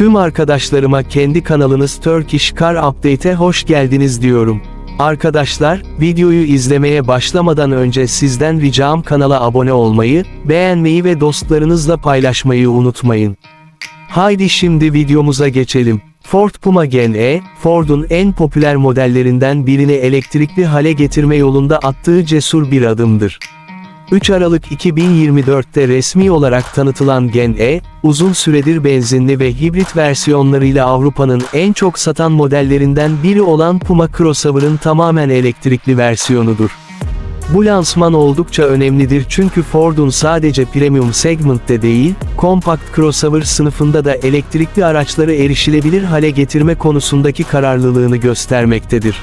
Tüm arkadaşlarıma kendi kanalınız Turkish Car Update'e hoş geldiniz diyorum. Arkadaşlar, videoyu izlemeye başlamadan önce sizden ricam kanala abone olmayı, beğenmeyi ve dostlarınızla paylaşmayı unutmayın. Haydi şimdi videomuza geçelim. Ford Puma Gen E, Ford'un en popüler modellerinden birini elektrikli hale getirme yolunda attığı cesur bir adımdır. 3 Aralık 2024'te resmi olarak tanıtılan Gen E, uzun süredir benzinli ve hibrit versiyonlarıyla Avrupa'nın en çok satan modellerinden biri olan Puma Crossover'ın tamamen elektrikli versiyonudur. Bu lansman oldukça önemlidir çünkü Ford'un sadece premium segmentte değil, compact crossover sınıfında da elektrikli araçları erişilebilir hale getirme konusundaki kararlılığını göstermektedir.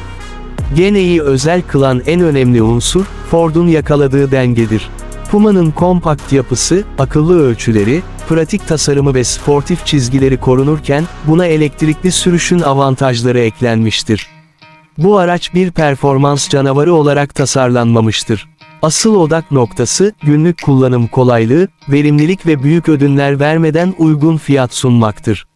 Gene'yi özel kılan en önemli unsur, Ford'un yakaladığı dengedir. Puma'nın kompakt yapısı, akıllı ölçüleri, pratik tasarımı ve sportif çizgileri korunurken, buna elektrikli sürüşün avantajları eklenmiştir. Bu araç bir performans canavarı olarak tasarlanmamıştır. Asıl odak noktası, günlük kullanım kolaylığı, verimlilik ve büyük ödünler vermeden uygun fiyat sunmaktır.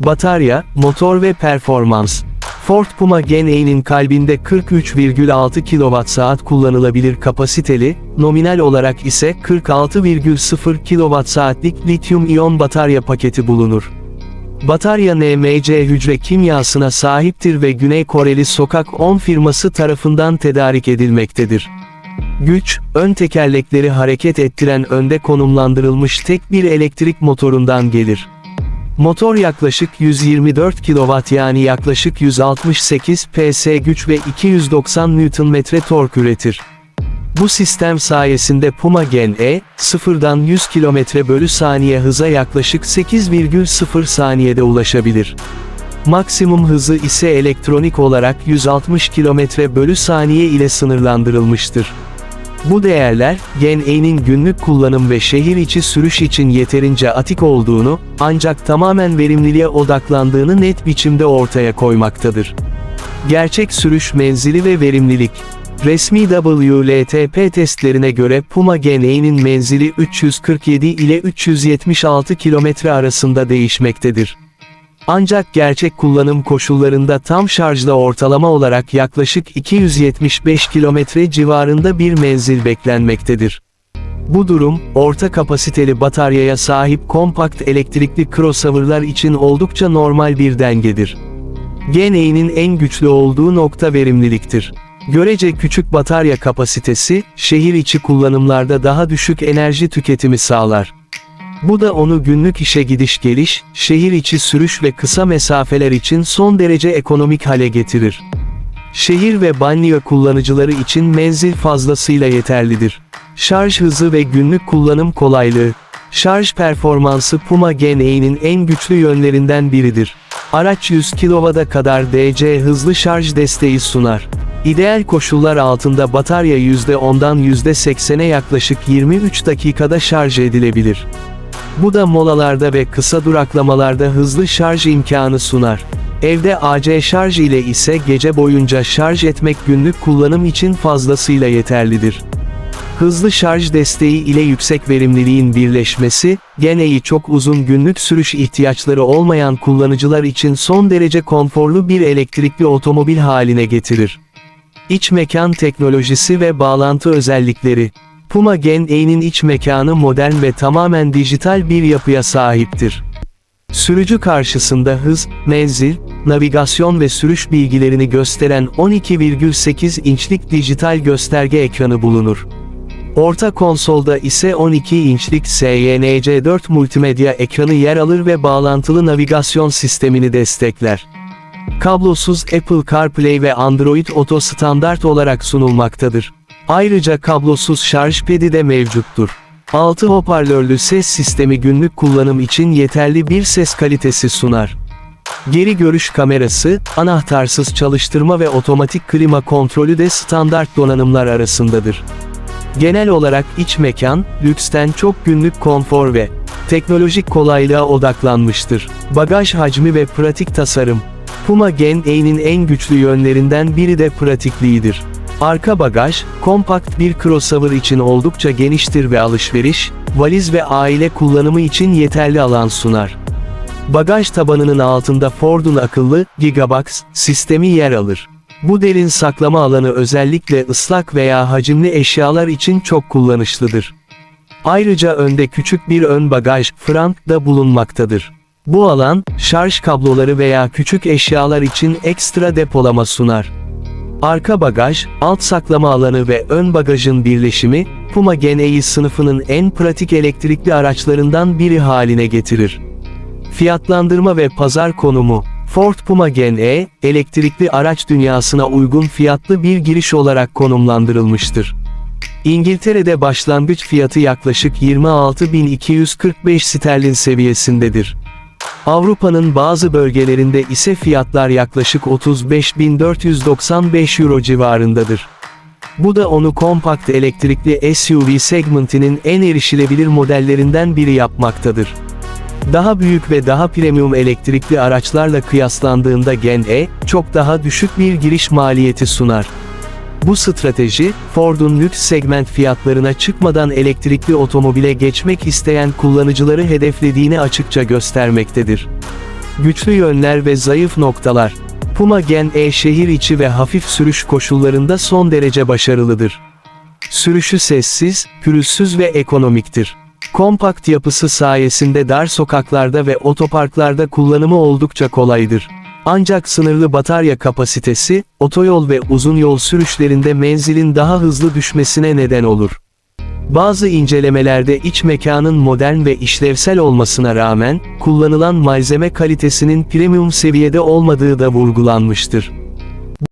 Batarya, motor ve performans. Ford Puma Gen E'nin kalbinde 43,6 kWh kullanılabilir kapasiteli, nominal olarak ise 46,0 kWh'lik lityum-iyon batarya paketi bulunur. Batarya NMC hücre kimyasına sahiptir ve Güney Koreli Sokak 10 firması tarafından tedarik edilmektedir. Güç, ön tekerlekleri hareket ettiren önde konumlandırılmış tek bir elektrik motorundan gelir. Motor yaklaşık 124 kW yani yaklaşık 168 PS güç ve 290 Nm tork üretir. Bu sistem sayesinde Puma Gen E, sıfırdan 100 km bölü saniye hıza yaklaşık 8,0 saniyede ulaşabilir. Maksimum hızı ise elektronik olarak 160 km bölü saniye ile sınırlandırılmıştır. Bu değerler, Gen E'nin günlük kullanım ve şehir içi sürüş için yeterince atik olduğunu, ancak tamamen verimliliğe odaklandığını net biçimde ortaya koymaktadır. Gerçek sürüş menzili ve verimlilik Resmi WLTP testlerine göre Puma Gen E'nin menzili 347 ile 376 km arasında değişmektedir. Ancak gerçek kullanım koşullarında tam şarjla ortalama olarak yaklaşık 275 km civarında bir menzil beklenmektedir. Bu durum, orta kapasiteli bataryaya sahip kompakt elektrikli crossover'lar için oldukça normal bir dengedir. Gen E'nin en güçlü olduğu nokta verimliliktir. Görece küçük batarya kapasitesi, şehir içi kullanımlarda daha düşük enerji tüketimi sağlar. Bu da onu günlük işe gidiş geliş, şehir içi sürüş ve kısa mesafeler için son derece ekonomik hale getirir. Şehir ve banliyö kullanıcıları için menzil fazlasıyla yeterlidir. Şarj hızı ve günlük kullanım kolaylığı. Şarj performansı Puma Gen E'nin en güçlü yönlerinden biridir. Araç 100 kW'a kadar DC hızlı şarj desteği sunar. İdeal koşullar altında batarya %10'dan %80'e yaklaşık 23 dakikada şarj edilebilir. Bu da molalarda ve kısa duraklamalarda hızlı şarj imkanı sunar. Evde AC şarj ile ise gece boyunca şarj etmek günlük kullanım için fazlasıyla yeterlidir. Hızlı şarj desteği ile yüksek verimliliğin birleşmesi, geneyi çok uzun günlük sürüş ihtiyaçları olmayan kullanıcılar için son derece konforlu bir elektrikli otomobil haline getirir. İç mekan teknolojisi ve bağlantı özellikleri. Puma Gen E'nin iç mekanı modern ve tamamen dijital bir yapıya sahiptir. Sürücü karşısında hız, menzil, navigasyon ve sürüş bilgilerini gösteren 12,8 inçlik dijital gösterge ekranı bulunur. Orta konsolda ise 12 inçlik SYNC4 multimedya ekranı yer alır ve bağlantılı navigasyon sistemini destekler. Kablosuz Apple CarPlay ve Android Auto standart olarak sunulmaktadır. Ayrıca kablosuz şarj pedi de mevcuttur. 6 hoparlörlü ses sistemi günlük kullanım için yeterli bir ses kalitesi sunar. Geri görüş kamerası, anahtarsız çalıştırma ve otomatik klima kontrolü de standart donanımlar arasındadır. Genel olarak iç mekan, lüksten çok günlük konfor ve teknolojik kolaylığa odaklanmıştır. Bagaj hacmi ve pratik tasarım. Puma Gen E'nin en güçlü yönlerinden biri de pratikliğidir. Arka bagaj, kompakt bir crossover için oldukça geniştir ve alışveriş, valiz ve aile kullanımı için yeterli alan sunar. Bagaj tabanının altında Ford'un akıllı Gigabox sistemi yer alır. Bu derin saklama alanı özellikle ıslak veya hacimli eşyalar için çok kullanışlıdır. Ayrıca önde küçük bir ön bagaj frank da bulunmaktadır. Bu alan, şarj kabloları veya küçük eşyalar için ekstra depolama sunar. Arka bagaj, alt saklama alanı ve ön bagajın birleşimi, Puma Gen E sınıfının en pratik elektrikli araçlarından biri haline getirir. Fiyatlandırma ve pazar konumu Ford Puma Gen E, elektrikli araç dünyasına uygun fiyatlı bir giriş olarak konumlandırılmıştır. İngiltere'de başlangıç fiyatı yaklaşık 26.245 sterlin seviyesindedir. Avrupa'nın bazı bölgelerinde ise fiyatlar yaklaşık 35.495 euro civarındadır. Bu da onu kompakt elektrikli SUV segmentinin en erişilebilir modellerinden biri yapmaktadır. Daha büyük ve daha premium elektrikli araçlarla kıyaslandığında Gen E, çok daha düşük bir giriş maliyeti sunar. Bu strateji, Ford'un lüks segment fiyatlarına çıkmadan elektrikli otomobile geçmek isteyen kullanıcıları hedeflediğini açıkça göstermektedir. Güçlü yönler ve zayıf noktalar. Puma Gen E şehir içi ve hafif sürüş koşullarında son derece başarılıdır. Sürüşü sessiz, pürüzsüz ve ekonomiktir. Kompakt yapısı sayesinde dar sokaklarda ve otoparklarda kullanımı oldukça kolaydır. Ancak sınırlı batarya kapasitesi, otoyol ve uzun yol sürüşlerinde menzilin daha hızlı düşmesine neden olur. Bazı incelemelerde iç mekanın modern ve işlevsel olmasına rağmen, kullanılan malzeme kalitesinin premium seviyede olmadığı da vurgulanmıştır.